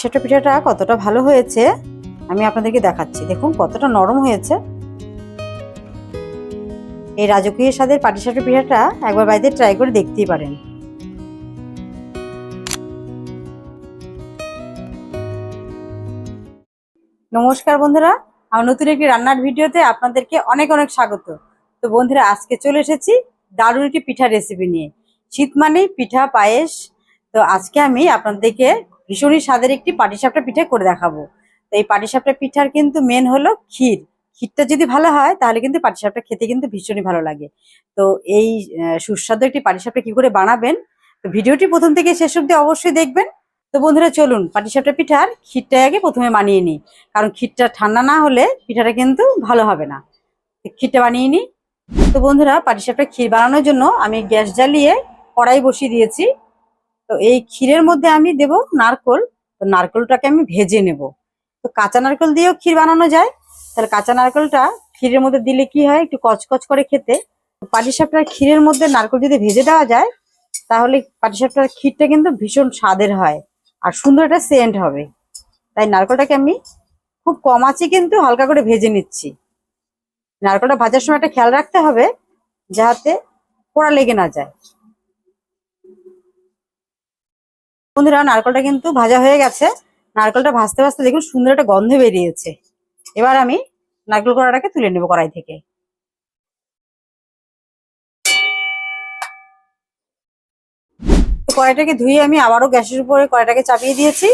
সেটা পিঠাটা কতটা ভালো হয়েছে, আমি আপনাদেরকে দেখাচ্ছি। দেখুন, কতটা নরম হয়েছে। এই রাজকীয় স্বাদের পাটিসাপটা পিঠাটা একবার বাড়িতে ট্রাই করে দেখতেই পারেন। নমস্কার বন্ধুরা, আমার নতুন একটি রান্নার ভিডিওতে আপনাদেরকে অনেক অনেক স্বাগত। তো বন্ধুরা, আজকে চলে এসেছি দারুণ একটি পিঠা রেসিপি নিয়ে। শীত মানেই পিঠা, পায়েস। তো আজকে আমি আপনাদেরকে ভীষণই স্বাদের একটি পাটিসাপটা পিঠা করে দেখাবো। তো এই পাটিসাপটা পিঠার কিন্তু মেন হলো ক্ষীর। ক্ষীরটা যদি ভালো হয়, তাহলে কিন্তু পাটিসাপটা খেতে কিন্তু ভীষণই ভালো লাগে। তো এই সুস্বাদু একটি পাটিসাপটা কি করে বানাবেন? তো ভিডিওটি প্রথম থেকে শেষ অব্দি অবশ্যই দেখবেন। তো বন্ধুরা, চলুন পাটিসাপটা পিঠার ক্ষীরটা আগে প্রথমে বানিয়ে নিই। কারণ ক্ষীরটা ঠান্ডা না হলে পিঠাটা কিন্তু ভালো হবে না। ক্ষীরটা বানিয়ে নিই। তো বন্ধুরা, পাটিসাপটা ক্ষীর বানানোর জন্য আমি গ্যাস জ্বালিয়ে কড়াই বসিয়ে দিয়েছি। তো এই ক্ষীরের মধ্যে আমি দেব নারকল। তো নারকলটাকে আমি ভেজে নেব। তো কাঁচা নারকল দিয়েও ক্ষীর বানানো যায়। তাহলে কাঁচা নারকলটা ক্ষীরের মধ্যে দিলে কি হয়? একটু কচকচ করে খেতে। পাটিসাপটার ক্ষীরের মধ্যে নারকল যদি ভেজে দেওয়া যায়, তাহলে পাটিসাপটার ক্ষীরটা কিন্তু ভীষণ স্বাদের হয় আর সুন্দর একটা সেন্ট হবে। তাই নারকলটাকে আমি খুব কম আঁচে কিন্তু হালকা করে ভেজে নিচ্ছি। নারকলটা ভাজার সময় একটা খেয়াল রাখতে হবে, যাতে পোড়া লেগে না যায়। বন্ধুরা, নারকলটা কিন্তু ভাজা হয়ে গেছে। নারকলটা ভাজতে ভাজতে দেখুন সুন্দর একটা গন্ধ বেরিয়েছে। এবার আমি নারকেল কড়াটাকে তুলে নেব কড়াই থেকে। কড়াইটাকে ধুয়ে আমি আবারও গ্যাসের উপরে কড়াইটাকে চাপিয়ে দিয়েছি।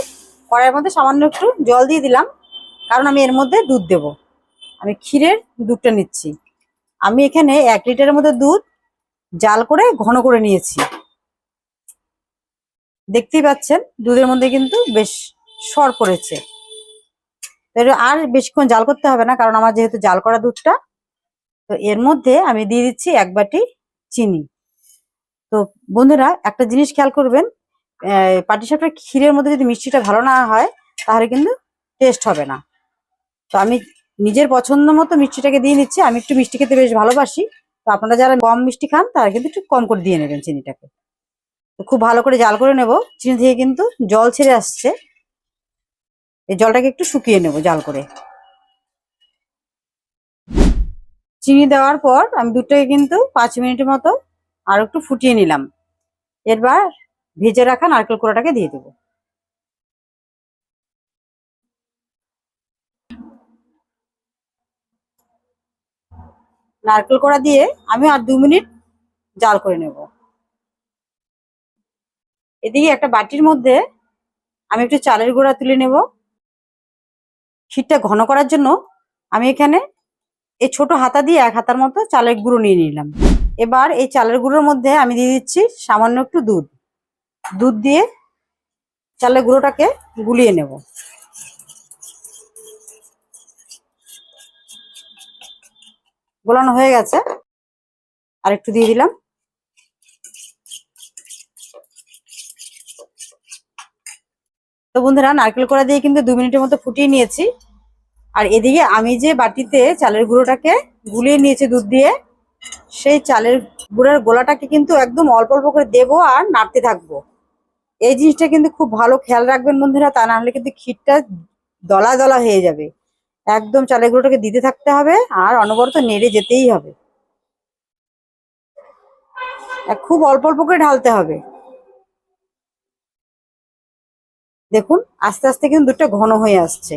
কড়াইয়ের মধ্যে সামান্য একটু জল দিয়ে দিলাম, কারণ আমি এর মধ্যে দুধ দেব। আমি ক্ষীরের দুধটা নিচ্ছি। আমি এখানে এক লিটারের মধ্যে দুধ জাল করে ঘন করে নিয়েছি। দেখতেই পাচ্ছেন, দুধের মধ্যে কিন্তু বেশ সর পড়েছে। আর বেশিক্ষণ জাল করতে হবে না, কারণ আমার যেহেতু জাল করা দুধটা, তো এর মধ্যে আমি দিয়ে দিচ্ছি এক বাটি চিনি। তো বন্ধুরা, একটা জিনিস খেয়াল করবেন পাটিসাপটার ক্ষীরের মধ্যে যদি মিষ্টিটা ভালো না হয়, তাহলে কিন্তু টেস্ট হবে না। তো আমি নিজের পছন্দ মতো মিষ্টিটাকে দিয়ে নিচ্ছি, আমি একটু মিষ্টি খেতে বেশ ভালোবাসি, তো আপনারা যারা কম মিষ্টি খান, তারা কিন্তু একটু কম করে দিয়ে নেবেন চিনিটাকে। খুব ভালো করে জাল করে নেব। চিনি থেকে কিন্তু জল ছেড়ে আসছে। এই জলটাকে একটু শুকিয়ে নেব জাল করে। চিনি দেওয়ার পর আমি দুধটাকে কিন্তু পাঁচ মিনিটের মতো আর একটু ফুটিয়ে নিলাম। এরবার ভেজে রাখা নারকেল কোড়াটাকে দিয়ে দেবো। নারকেল কোড়া দিয়ে আমি আর দু মিনিট জাল করে নেব। এদিকে একটা বাটির মধ্যে আমি একটু চালের গুঁড়া তুলে নেব। ক্ষীরটা ঘন করার জন্য আমি এখানে এই ছোট হাতা দিয়ে এক হাতার মতো চালের গুঁড়ো নিয়ে নিলাম। এবার এই চালের গুঁড়োর মধ্যে আমি দিয়ে দিচ্ছি সামান্য একটু দুধ। দুধ দিয়ে চালের গুঁড়োটাকে গুলিয়ে নেব। গোলানো হয়ে গেছে। আর একটু দিয়ে দিলাম। তো বন্ধুরা নারকেল কোড়া দিয়ে কিন্তু দু মিনিটের মতো ফুটিয়ে নিয়েছি। আর এদিকে আমি যে বাটিতে চালের গুঁড়োটাকে গুলিয়ে নিয়েছি দুধ দিয়ে, সেই চালের গুঁড়োর গোলাটাকে কিন্তু একদম অল্প অল্প করে দেবো আর নাড়তে থাকব। এই জিনিসটা কিন্তু খুব ভালো খেয়াল রাখবেন বন্ধুরা, তা না হলে কিন্তু ক্ষীরটা দলা দলা হয়ে যাবে। একদম চালের গুঁড়োটাকে দিতে থাকতে হবে আর অনবরত নেড়ে যেতেই হবে। খুব অল্প অল্প করে ঢালতে হবে। দেখুন, আস্তে আস্তে কিন্তু দুধটা ঘন হয়ে আসছে।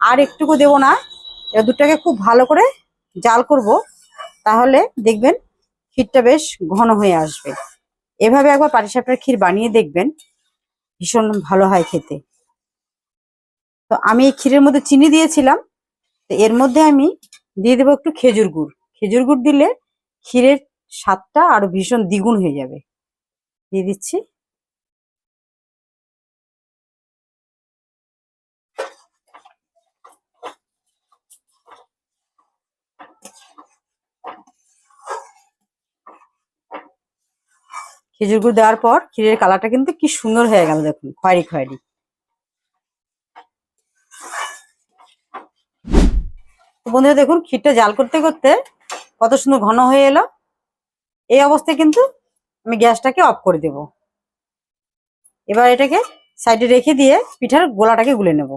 আর একটুকু দেবো না দুধটাকে খুব ভালো করে জাল করব, তাহলে দেখবেন ক্ষীরটা বেশ ঘন হয়ে আসবে। এভাবে একবার পাটিসাপটার ক্ষীর বানিয়ে দেখবেন, ভীষণ ভালো হয় খেতে। তো আমি এই ক্ষীরের মধ্যে চিনি দিয়েছিলাম, তো এর মধ্যে আমি দিয়ে দেবো একটু খেজুর গুড়। খেজুর গুড় দিলে ক্ষীরের স্বাদটা আরও ভীষণ দ্বিগুণ হয়ে যাবে। দিয়ে দিচ্ছি। খেজুর গুড় দেওয়ার পর ক্ষীরের কালারটা কিন্তু কি সুন্দর হয়ে গেল দেখুন, খয়েরি খয়েরি। বন্ধুরা দেখুন, ক্ষীরটা জাল করতে করতে কত সুন্দর ঘন হয়ে এলো। এই অবস্থায় কিন্তু আমি গ্যাসটাকে অফ করে দেব। এবার এটাকে সাইডে রেখে দিয়ে পিঠার গোলাটাকে গুলে নেব।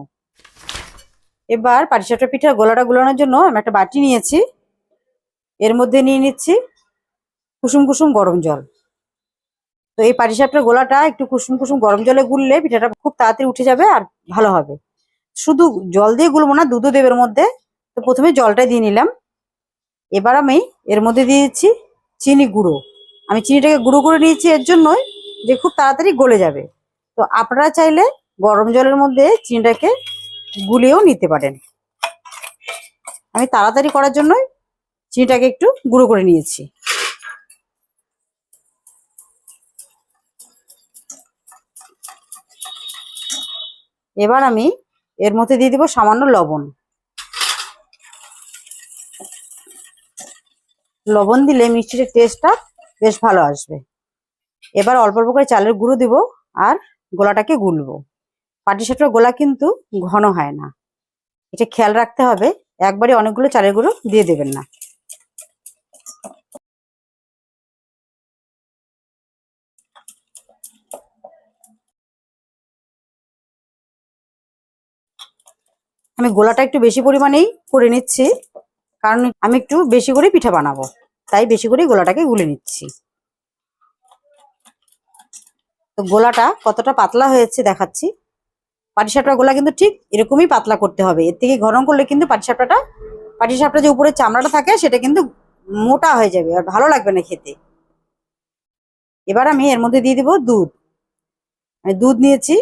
এবার পাটিসাপটা পিঠার গোলাটা গুলানোর জন্য আমি একটা বাটি নিয়েছি। এর মধ্যে নিয়ে নিচ্ছি কুসুম কুসুম গরম জল। এই পাটিসাপটার গোলাটা একটু কুসুম কুসুম গরম জলে গুললে পিঠাটা খুব তাড়াতাড়ি উঠে যাবে আর ভালো হবে। শুধু জল দিয়ে গুলবো না, দুধও দেবের মধ্যে। তো প্রথমে জলটা দিয়ে নিলাম। এবার আমি এর মধ্যে দিয়ে দিচ্ছি চিনি গুঁড়ো। আমি চিনিটাকে গুঁড়ো করে নিয়েছি এর জন্যই যে খুব তাড়াতাড়ি গলে যাবে। তো আপনারা চাইলে গরম জলের মধ্যে চিনিটাকে গুলিয়েও নিতে পারেন। আমি তাড়াতাড়ি করার জন্যই চিনিটাকে একটু গুঁড়ো করে নিয়েছি। এবার আমি এর মধ্যে দিয়ে দিব সামান্য লবণ। লবণ দিলে মিষ্টির টেস্টটা বেশ ভালো আসবে। এবার অল্প অল্প করে চালের গুঁড়ো দিব আর গোলাটাকে গুলবো। পাটিসাপটার গোলা কিন্তু ঘন হয় না। এটা খেয়াল রাখতে হবে, একবারে অনেকগুলো চালের গুঁড়ো দিয়ে দেবেন না। আমি গোলাটা একটু বেশি পরিমাণেই করে নিচ্ছি। কারণ আমি একটু বেশি করে পিঠা বানাবো। তাই বেশি করে গোলাটাকে গুলে নিচ্ছি। তো গোলাটা কতটা পাতলা হয়েছে দেখাচ্ছি। পাটিসাপটা গোলা কিন্তু ঠিক এরকমই পাতলা করতে হবে। এর থেকে ঘন করলে কিন্তু পাটিসাপটাটা, পাটিসাপটা যে উপরে চামড়াটা থাকে সেটা কিন্তু মোটা হয়ে যাবে আর ভালো লাগবে না খেতে। এবার আমি এর মধ্যে দিয়ে দিব দুধ। আমি দুধ নিয়েছি।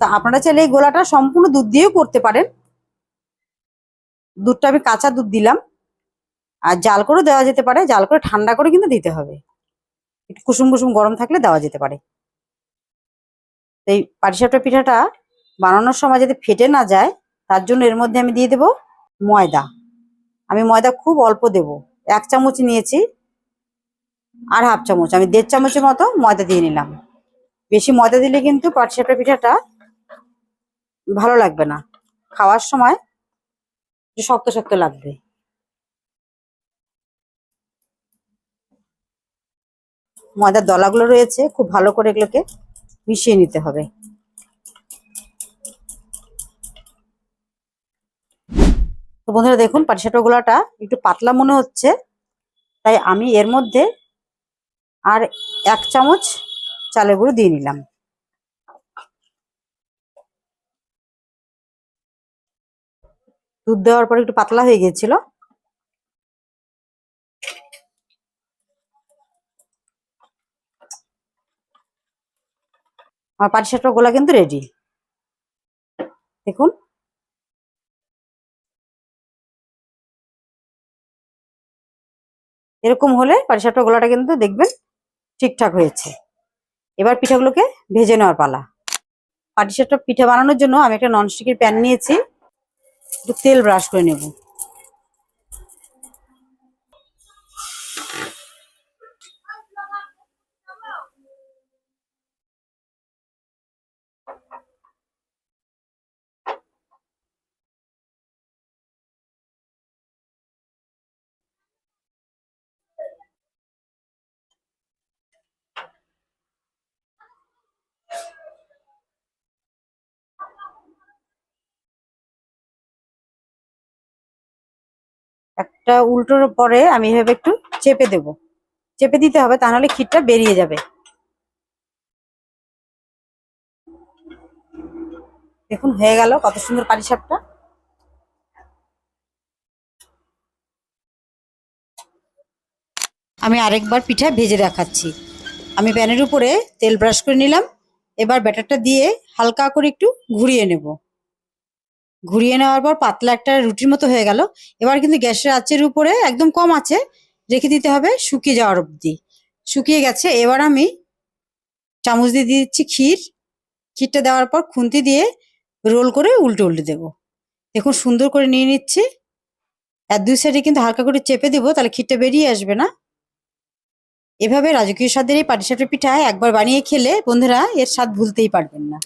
তা আপনারা চাইলে এই গোলাটা সম্পূর্ণ দুধ দিয়েও করতে পারেন। দুধটা আমি কাঁচা দুধ দিলাম। আর জাল করে দেওয়া যেতে পারে, জাল করে ঠান্ডা করে কিন্তু দিতে হবে। একটু কুসুম কুসুম গরম থাকলে দেওয়া যেতে পারে। এই পাটিসাপটা পিঠাটা বানানোর সময় যাতে ফেটে না যায়, তার জন্য এর মধ্যে আমি দিয়ে দেব ময়দা। আমি ময়দা খুব অল্প দেব। এক চামচ নিয়েছি আর হাফ চামচ। আমি দেড় চামচের মতো ময়দা দিয়ে নিলাম। বেশি ময়দা দিলে কিন্তু পাটিসাপটা পিঠাটা ভালো লাগবে না। খাওয়ার সময় শক্ত শক্ত লাগবে। ময়দার দলাগুলো রয়েছে, খুব ভালো করে এগুলোকে মিশিয়ে নিতে হবে। তো বন্ধুরা দেখুন পাটিসাপটা গোলাটা একটু পাতলা মনে হচ্ছে, তাই আমি এর মধ্যে আর এক চামচ চালের গুঁড়ো দিয়ে নিলাম। দুধ দেওয়ার পর একটু পাতলা হয়ে গিয়েছিল। আমার পাটি পাটিসাপটা গোলা কিন্তু রেডি দেখুন। এরকম হলে পাটি পাটিসাপটা গোলাটা কিন্তু দেখবেন ঠিকঠাক হয়েছে। এবার পিঠাগুলোকে ভেজে নেওয়ার পালা। পাটি পাটিসাপটা পিঠা বানানোর জন্য আমি একটা ননস্টিকের প্যান নিয়েছি। একটু তেল ব্রাশ করে নেব। একটা উল্টোর পরে আমি এভাবে একটু চেপে দেব। চেপে দিতে হবে, তা নাহলে ক্ষীরটা বেরিয়ে যাবে। দেখুন, হয়ে গেল কত সুন্দর পাটিসাপটা আমি আরেকবার পিঠা ভেজে দেখাচ্ছি। আমি প্যানের উপরে তেল ব্রাশ করে নিলাম। এবার ব্যাটারটা দিয়ে হালকা করে একটু ঘুরিয়ে নেব। ঘুরিয়ে নেওয়ার পর পাতলা একটা রুটির মতো হয়ে গেল। এবার কিন্তু গ্যাসের আঁচের উপরে একদম কম আছে, রেখে দিতে হবে শুকিয়ে যাওয়ার অবধি। শুকিয়ে গেছে, এবার আমি চামচ দিয়ে দিচ্ছি ক্ষীর। ক্ষীরটা দেওয়ার পর খুন্তি দিয়ে রোল করে উল্টে উল্টে দেবো। দেখুন সুন্দর করে নিয়ে নিচ্ছি। আর দুই সাইডে কিন্তু হালকা করে চেপে দেবো, তাহলে ক্ষীরটা বেরিয়ে আসবে না। এভাবে রাজকীয় স্বাদের এই পাটিসাপটা পিঠা একবার বানিয়ে খেলে বন্ধুরা এর স্বাদ ভুলতেই পারবেন না।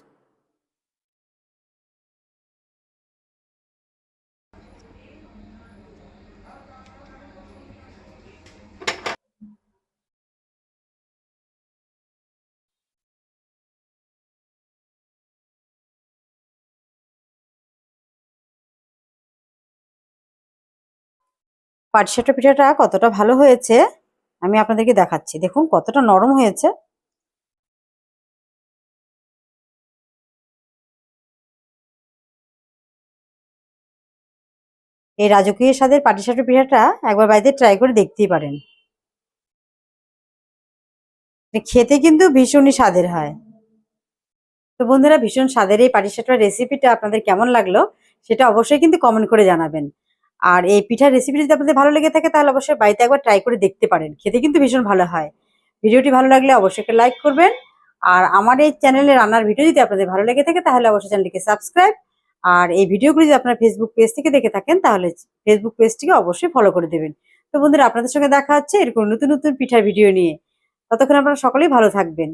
পাটিসাপটা পিঠাটা কতটা ভালো হয়েছে? আমি আপনাদেরকে দেখাচ্ছি। দেখুন, কতটা নরম হয়েছে। এই রাজকীয় স্বাদের পাটিসাপটা পিঠাটা একবার বাড়িতে ট্রাই করে দেখতেই পারেন। খেতে কিন্তু ভীষণই স্বাদের হয়। তো বন্ধুরা, ভীষণ স্বাদের এই পাটিসাপটা রেসিপিটা আপনাদের কেমন লাগল, সেটা অবশ্যই কিন্তু কমেন্ট করে জানাবেন। আর এই পিঠার রেসিপি যদি আপনাদের ভালো লেগে থাকে, তাহলে অবশ্যই বাড়িতে একবার ট্রাই করে দেখতে পারেন। খেতে কিন্তু ভীষণ ভালো হয়। ভিডিওটি ভালো লাগলে অবশ্যই একটা লাইক করবেন। আর আমার এই চ্যানেলে রান্নার ভিডিও যদি আপনাদের ভালো লেগে থাকে, তাহলে অবশ্যই চ্যানেলটিকে সাবস্ক্রাইব আর এই ভিডিওগুলি যদি আপনারা ফেসবুক পেজ থেকে দেখে থাকেন, তাহলে ফেসবুক পেজটিকে অবশ্যই ফলো করে দেবেন। তো বন্ধুরা, আপনাদের সঙ্গে দেখা হচ্ছে এরকম নতুন নতুন পিঠার ভিডিও নিয়ে। ততক্ষণ আপনারা সকলেই ভালো থাকবেন।